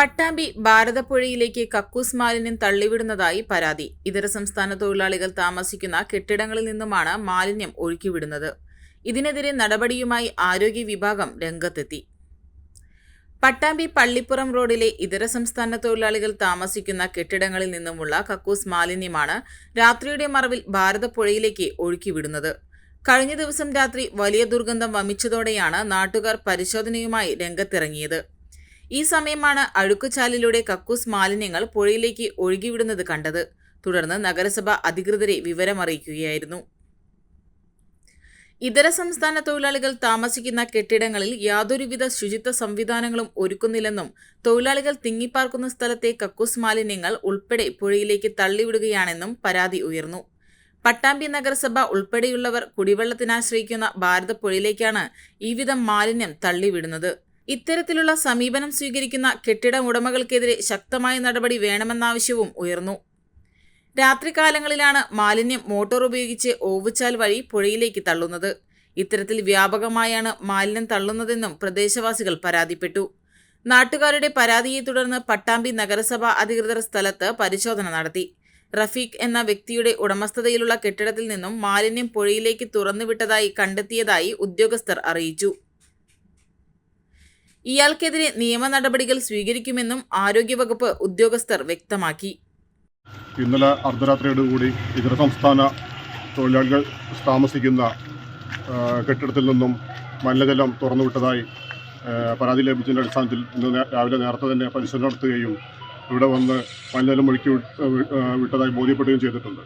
പട്ടാമ്പി ഭാരതപ്പുഴയിലേക്ക് കക്കൂസ് മാലിന്യം തള്ളിവിടുന്നതായി പരാതി. ഇതര സംസ്ഥാന തൊഴിലാളികൾ താമസിക്കുന്ന കെട്ടിടങ്ങളിൽ നിന്നുമാണ് മാലിന്യം ഒഴുക്കിവിടുന്നത്. ഇതിനെതിരെ നടപടിയുമായി ആരോഗ്യ വിഭാഗം രംഗത്തെത്തി. പട്ടാമ്പി പള്ളിപ്പുറം റോഡിലെ ഇതര സംസ്ഥാന തൊഴിലാളികൾ താമസിക്കുന്ന കെട്ടിടങ്ങളിൽ നിന്നുമുള്ള കക്കൂസ് മാലിന്യമാണ് രാത്രിയുടെ മറവിൽ ഭാരതപ്പുഴയിലേക്ക് ഒഴുക്കിവിടുന്നത്. കഴിഞ്ഞ ദിവസം രാത്രി വലിയ ദുർഗന്ധം വമിച്ചതോടെയാണ് നാട്ടുകാർ പരിശോധനയുമായി രംഗത്തിറങ്ങിയത്. ഈ സമയമാണ് അഴുക്കുചാലിലൂടെ കക്കൂസ് മാലിന്യങ്ങൾ പുഴയിലേക്ക് ഒഴുകിവിടുന്നത് കണ്ടത്. തുടർന്ന് നഗരസഭ അധികൃതരെ വിവരമറിയിക്കുകയായിരുന്നു. ഇതര സംസ്ഥാന തൊഴിലാളികൾ താമസിക്കുന്ന കെട്ടിടങ്ങളിൽ യാതൊരുവിധ ശുചിത്വ സംവിധാനങ്ങളും ഒരുക്കുന്നില്ലെന്നും തൊഴിലാളികൾ തിങ്ങിപ്പാർക്കുന്ന സ്ഥലത്തെ കക്കൂസ് മാലിന്യങ്ങൾ ഉൾപ്പെടെ പുഴയിലേക്ക് തള്ളിവിടുകയാണെന്നും പരാതി ഉയർന്നു. പട്ടാമ്പി നഗരസഭ ഉൾപ്പെടെയുള്ളവർ കുടിവെള്ളത്തിനാശ്രയിക്കുന്ന ഭാരതപ്പുഴയിലേക്കാണ് ഈ വിധം മാലിന്യം തള്ളിവിടുന്നത്. ഇത്തരത്തിലുള്ള സമീപനം സ്വീകരിക്കുന്ന കെട്ടിട ഉടമകൾക്കെതിരെ ശക്തമായ നടപടി വേണമെന്നാവശ്യവും ഉയർന്നു. രാത്രികാലങ്ങളിലാണ് മാലിന്യം മോട്ടോർ ഉപയോഗിച്ച് ഓവുച്ചാൽ വഴി പുഴയിലേക്ക് തള്ളുന്നത്. ഇത്തരത്തിൽ വ്യാപകമായാണ് മാലിന്യം തള്ളുന്നതെന്നും പ്രദേശവാസികൾ പരാതിപ്പെട്ടു. നാട്ടുകാരുടെ പരാതിയെ തുടർന്ന് പട്ടാമ്പി നഗരസഭ അധികൃതർ സ്ഥലത്ത് പരിശോധന നടത്തി. റഫീഖ് എന്ന വ്യക്തിയുടെ ഉടമസ്ഥതയിലുള്ള കെട്ടിടത്തിൽ നിന്നും മാലിന്യം പുഴയിലേക്ക് തുറന്നുവിട്ടതായി കണ്ടെത്തിയതായി ഉദ്യോഗസ്ഥർ അറിയിച്ചു. ഇയാൾക്കെതിരെ നിയമ നടപടികൾ സ്വീകരിക്കുമെന്നും ആരോഗ്യവകുപ്പ് ഉദ്യോഗസ്ഥർ വ്യക്തമാക്കി. ഇന്നലെ അർദ്ധരാത്രിയോടുകൂടി ഇതര സംസ്ഥാന തൊഴിലാളികൾ താമസിക്കുന്ന കെട്ടിടത്തിൽ നിന്നും മലിനജലം തുറന്നുവിട്ടതായി പരാതി ലഭിച്ചതിന്റെ അടിസ്ഥാനത്തിൽ ഇന്ന് രാവിലെ നേരത്തെ തന്നെ പരിശോധന നടത്തുകയും ഇവിടെ വന്ന് മലിനജലം ഒഴുക്കി വിട്ടതായി ബോധ്യപ്പെടുകയും ചെയ്തിട്ടുണ്ട്.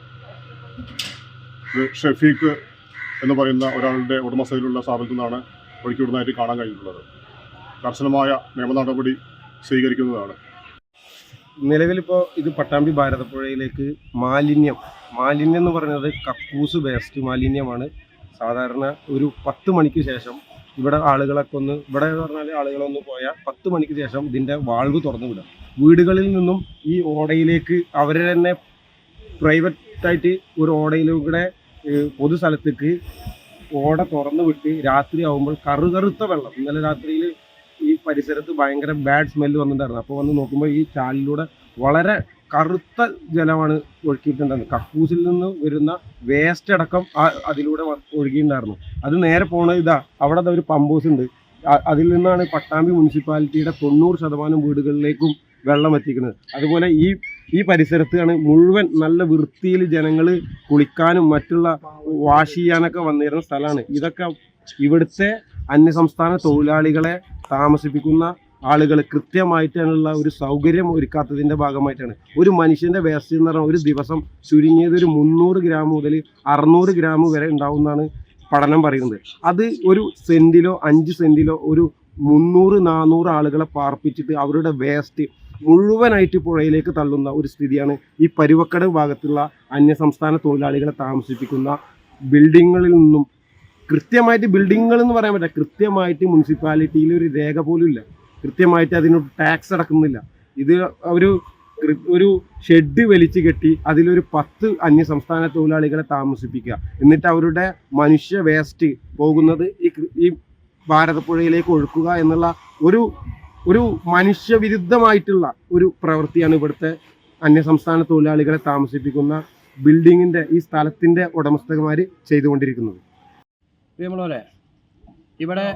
ഇത് ഷെഫീഖ് എന്ന് പറയുന്ന ഒരാളുടെ ഉടമസ്ഥയിലുള്ള സ്ഥാപനത്തിൽ നിന്നാണ് ഒഴുക്കി വിടുന്നതായിട്ട് കാണാൻ കഴിഞ്ഞിട്ടുള്ളത്. കർശനമായ നിയമ നടപടി സ്വീകരിക്കുന്നതാണ്. നിലവിലിപ്പോൾ ഇത് പട്ടാമ്പി ഭാരതപ്പുഴയിലേക്ക് മാലിന്യം മാലിന്യം എന്ന് പറയുന്നത് കക്കൂസ് വേസ്റ്റ് മാലിന്യമാണ്. സാധാരണ ഒരു പത്ത് മണിക്ക് ശേഷം ഇവിടെ ആളുകളൊക്കെ ഒന്ന് ഇവിടെ എന്ന് പറഞ്ഞാൽ ആളുകളൊന്ന് പോയാൽ പത്ത് മണിക്ക് ശേഷം ഇതിന്റെ വാൾവ് തുറന്നു വിടും. വീടുകളിൽ നിന്നും ഈ ഓടയിലേക്ക് അവർ തന്നെ പ്രൈവറ്റായിട്ട് ഒരു ഓടയിലൂടെ പൊതുസ്ഥലത്തേക്ക് പൊതു സ്ഥലത്തേക്ക് ഓട തുറന്നു വിട്ട് രാത്രി ആകുമ്പോൾ കറുകറുത്ത വെള്ളം. ഇന്നലെ രാത്രിയിൽ പരിസരത്ത് ഭയങ്കര ബാഡ് സ്മെല്ല് വന്നിട്ടുണ്ടായിരുന്നു. അപ്പോൾ വന്ന് നോക്കുമ്പോൾ ഈ ചാലിലൂടെ വളരെ കറുത്ത ജലമാണ് ഒഴുക്കിയിട്ടുണ്ടായിരുന്നത്. കക്കൂസിൽ നിന്ന് വരുന്ന വേസ്റ്റ് അടക്കം അതിലൂടെ ഒഴുകിയിട്ടുണ്ടായിരുന്നു. അത് നേരെ പോണ ഇതാ അവിടെ ഒരു പമ്പൂസ് ഉണ്ട്. അതിൽ നിന്നാണ് പട്ടാമ്പി മുനിസിപ്പാലിറ്റിയുടെ തൊണ്ണൂറ് ശതമാനം വീടുകളിലേക്കും വെള്ളം എത്തിക്കുന്നത്. അതുപോലെ ഈ ഈ പരിസരത്താണ് മുഴുവൻ നല്ല വൃത്തിയിൽ ജനങ്ങൾ കുളിക്കാനും മറ്റുള്ള വാഷ് ചെയ്യാനൊക്കെ വന്നിരുന്ന സ്ഥലമാണ്. ഇതൊക്കെ ഇവിടുത്തെ അന്യസംസ്ഥാന തൊഴിലാളികളെ താമസിപ്പിക്കുന്ന ആളുകൾ കൃത്യമായിട്ടുള്ള ഒരു സൗകര്യം ഒരുക്കാത്തതിന്റെ ഭാഗമായിട്ടാണ്. ഒരു മനുഷ്യന്റെ വേസ്റ്റ് എന്ന് പറഞ്ഞാൽ ഒരു ദിവസം ചുരുങ്ങിയത് ഒരു മുന്നൂറ് ഗ്രാം മുതൽ അറുന്നൂറ് ഗ്രാം വരെ ഉണ്ടാവുമെന്നാണ് പഠനം പറയുന്നത്. അത് ഒരു സെന്റിലോ അഞ്ച് സെന്റിലോ ഒരു മുന്നൂറ് നാനൂറ് ആളുകളെ പാർപ്പിച്ചിട്ട് അവരുടെ വേസ്റ്റ് മുഴുവനായിട്ട് പുഴയിലേക്ക് തള്ളുന്ന ഒരു സ്ഥിതിയാണ് ഈ പരുവക്കട ഭാഗത്തുള്ള അന്യസംസ്ഥാന തൊഴിലാളികളെ താമസിപ്പിക്കുന്ന ബിൽഡിങ്ങുകളിൽ നിന്നും കൃത്യമായിട്ട് ബിൽഡിങ്ങുകൾ എന്ന് പറയാൻ പറ്റില്ല. കൃത്യമായിട്ട് മുനിസിപ്പാലിറ്റിയിൽ ഒരു രേഖ പോലും ഇല്ല. കൃത്യമായിട്ട് അതിനൊരു ടാക്സ് അടക്കുന്നില്ല. ഇത് ഒരു ഒരു ഷെഡ് വലിച്ചു കെട്ടി അതിലൊരു പത്ത് അന്യ സംസ്ഥാന തൊഴിലാളികളെ താമസിപ്പിക്കുക. എന്നിട്ട് അവരുടെ മനുഷ്യ വേസ്റ്റ് പോകുന്നത് ഈ ഈ ഭാരതപ്പുഴയിലേക്ക് ഒഴുക്കുക എന്നുള്ള ഒരു ഒരു മനുഷ്യവിരുദ്ധമായിട്ടുള്ള ഒരു പ്രവൃത്തിയാണ് ഇവിടുത്തെ അന്യസംസ്ഥാന തൊഴിലാളികളെ താമസിപ്പിക്കുന്ന ബിൽഡിങ്ങിന്റെ ഈ സ്ഥലത്തിന്റെ ഉടമസ്ഥന്മാർ ചെയ്തുകൊണ്ടിരിക്കുന്നത്. പ്രിയമുള്ളവരെ ഇവിടെ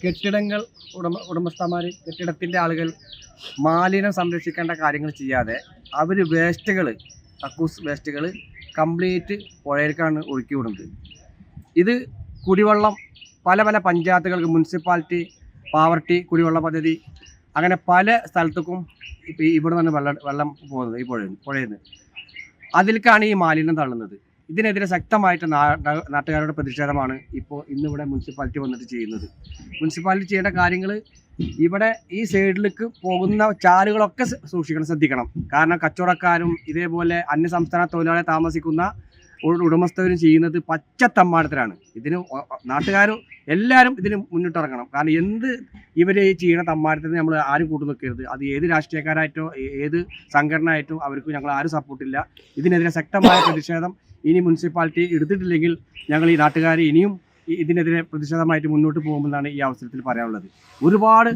കെട്ടിടങ്ങൾ ഉടമ ഉടമസ്ഥന്മാർ കെട്ടിടത്തിന്റെ ആളുകൾ മാലിന്യം സംരക്ഷിക്കേണ്ട കാര്യങ്ങൾ ചെയ്യാതെ അവർ വേസ്റ്റുകൾ കക്കൂസ് വേസ്റ്റുകൾ കംപ്ലീറ്റ് പുഴയിലേക്കാണ് ഒഴുക്കി വിടുന്നത്. ഇത് കുടിവെള്ളം പല പല പഞ്ചായത്തുകൾക്ക് മുനിസിപ്പാലിറ്റി പാവർട്ടി കുടിവെള്ള പദ്ധതി അങ്ങനെ പല സ്ഥലത്തേക്കും ഇപ്പോൾ ഇവിടെ നിന്ന് വെള്ളം വെള്ളം പോകുന്നത് ഈ പുഴയിൽ പുഴയിൽ നിന്ന് അതിലേക്കാണ് ഈ മാലിന്യം തള്ളുന്നത്. ഇതിനെതിരെ ശക്തമായിട്ട് നാട്ടുകാരുടെ പ്രതിഷേധമാണ് ഇപ്പോൾ ഇന്നിവിടെ മുനിസിപ്പാലിറ്റി വന്നിട്ട് ചെയ്യുന്നത്. മുനിസിപ്പാലിറ്റി ചെയ്യേണ്ട കാര്യങ്ങൾ ഇവിടെ ഈ സൈഡിലേക്ക് പോകുന്ന ചാലുകളൊക്കെ സൂക്ഷിക്കണം ശ്രദ്ധിക്കണം. കാരണം കച്ചവടക്കാരും ഇതേപോലെ അന്യസംസ്ഥാന തൊഴിലാളി താമസിക്കുന്ന ഉടമസ്ഥരും ചെയ്യുന്നത് പച്ച തമ്മാടത്തിലാണ് ഇതിന് നാട്ടുകാർ എല്ലാവരും ഇതിന് മുന്നിട്ടിറങ്ങണം. കാരണം എന്ത് ഇവർ ചെയ്യണ ചെയ്യുന്ന തമ്മാടത്തിന് നമ്മൾ ആരും കൂട്ടു നിൽക്കരുത് അത് ഏത് രാഷ്ട്രീയക്കാരായിട്ടോ ഏത് സംഘടന ആയിട്ടോ അവർക്ക് ഞങ്ങൾ ആരും സപ്പോർട്ടില്ല ഇതിനെതിരെ ശക്തമായ പ്രതിഷേധം ഇനി മുനിസിപ്പാലിറ്റി എടുത്തിട്ടില്ലെങ്കിൽ ഞങ്ങൾ ഈ നാട്ടുകാർ ഇനിയും ഇതിനെതിരെ പ്രതിഷേധമായിട്ട് മുന്നോട്ട് പോകുമെന്നാണ് ഈ അവസരത്തിൽ പറയാനുള്ളത്. ഒരുപാട്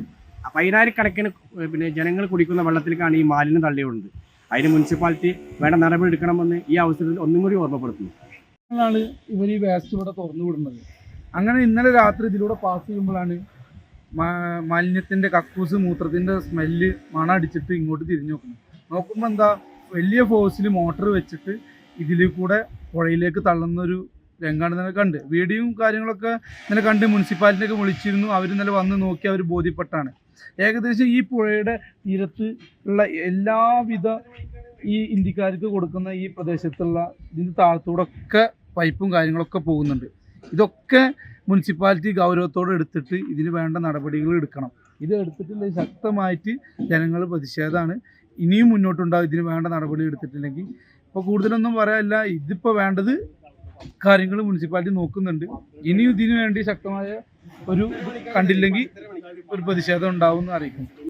പതിനായിരക്കണക്കിന് പിന്നെ ജനങ്ങൾ കുടിക്കുന്ന വെള്ളത്തിലേക്കാണ് ഈ മാലിന്യം തള്ളിയുള്ളത് അതിന് മുനിസിപ്പാലിറ്റി വേണ്ട നടപടി എടുക്കണമെന്ന് ഈ അവസരത്തിൽ ഒന്നും കൂടി ഓർമ്മപ്പെടുത്തുന്നു. ാണ് ഇവർ ഈ വേസ്റ്റ് ഇവിടെ തുറന്നു വിടുന്നത്. അങ്ങനെ ഇന്നലെ രാത്രി ഇതിലൂടെ പാസ് ചെയ്യുമ്പോഴാണ് മാലിന്യത്തിന്റെ കക്കൂസ് മൂത്രത്തിന്റെ സ്മെല്ല് മണ അടിച്ചിട്ട് ഇങ്ങോട്ട് തിരിഞ്ഞു നോക്കുന്നത്. നോക്കുമ്പോൾ എന്താ വലിയ ഫോഴ്സിൽ മോട്ടർ വെച്ചിട്ട് ഇതിൽ കൂടെ പുഴയിലേക്ക് തള്ളുന്ന ഒരു രംഗാണ് ഇന്നലെ കണ്ട്. വീഡിയോയും കാര്യങ്ങളൊക്കെ ഇന്നലെ കണ്ട് മുനിസിപ്പാലിറ്റിയൊക്കെ വിളിച്ചിരുന്നു. അവർ ഇന്നലെ വന്ന് നോക്കി അവർ ബോധ്യപ്പെട്ടാണ്. ഏകദേശം ഈ പുഴയുടെ തീരത്ത് ഉള്ള എല്ലാവിധ ഈ ഇന്ത്യക്കാർക്ക് കൊടുക്കുന്ന ഈ പ്രദേശത്തുള്ള ഇതിന്റെ താഴത്തൂടെ ഒക്കെ പൈപ്പും കാര്യങ്ങളൊക്കെ പോകുന്നുണ്ട്. ഇതൊക്കെ മുനിസിപ്പാലിറ്റി ഗൗരവത്തോടെ എടുത്തിട്ട് ഇതിന് വേണ്ട നടപടികൾ എടുക്കണം. ഇത് എടുത്തിട്ടില്ല ശക്തമായിട്ട് ജനങ്ങൾ പ്രതിഷേധമാണ്. ഇനിയും മുന്നോട്ടുണ്ടാകും ഇതിന് വേണ്ട നടപടി എടുത്തിട്ടില്ലെങ്കിൽ. ഇപ്പോൾ കൂടുതലൊന്നും പറയാനില്ല ഇതിപ്പോൾ വേണ്ടത് കാര്യങ്ങൾ മുനിസിപ്പാലിറ്റി നോക്കുന്നുണ്ട്. ഇനിയും ഇതിനു വേണ്ടി ശക്തമായ ഒരു കണ്ടില്ലെങ്കിൽ ഒരു പ്രതിഷേധം ഉണ്ടാവും എന്ന് അറിയിക്കും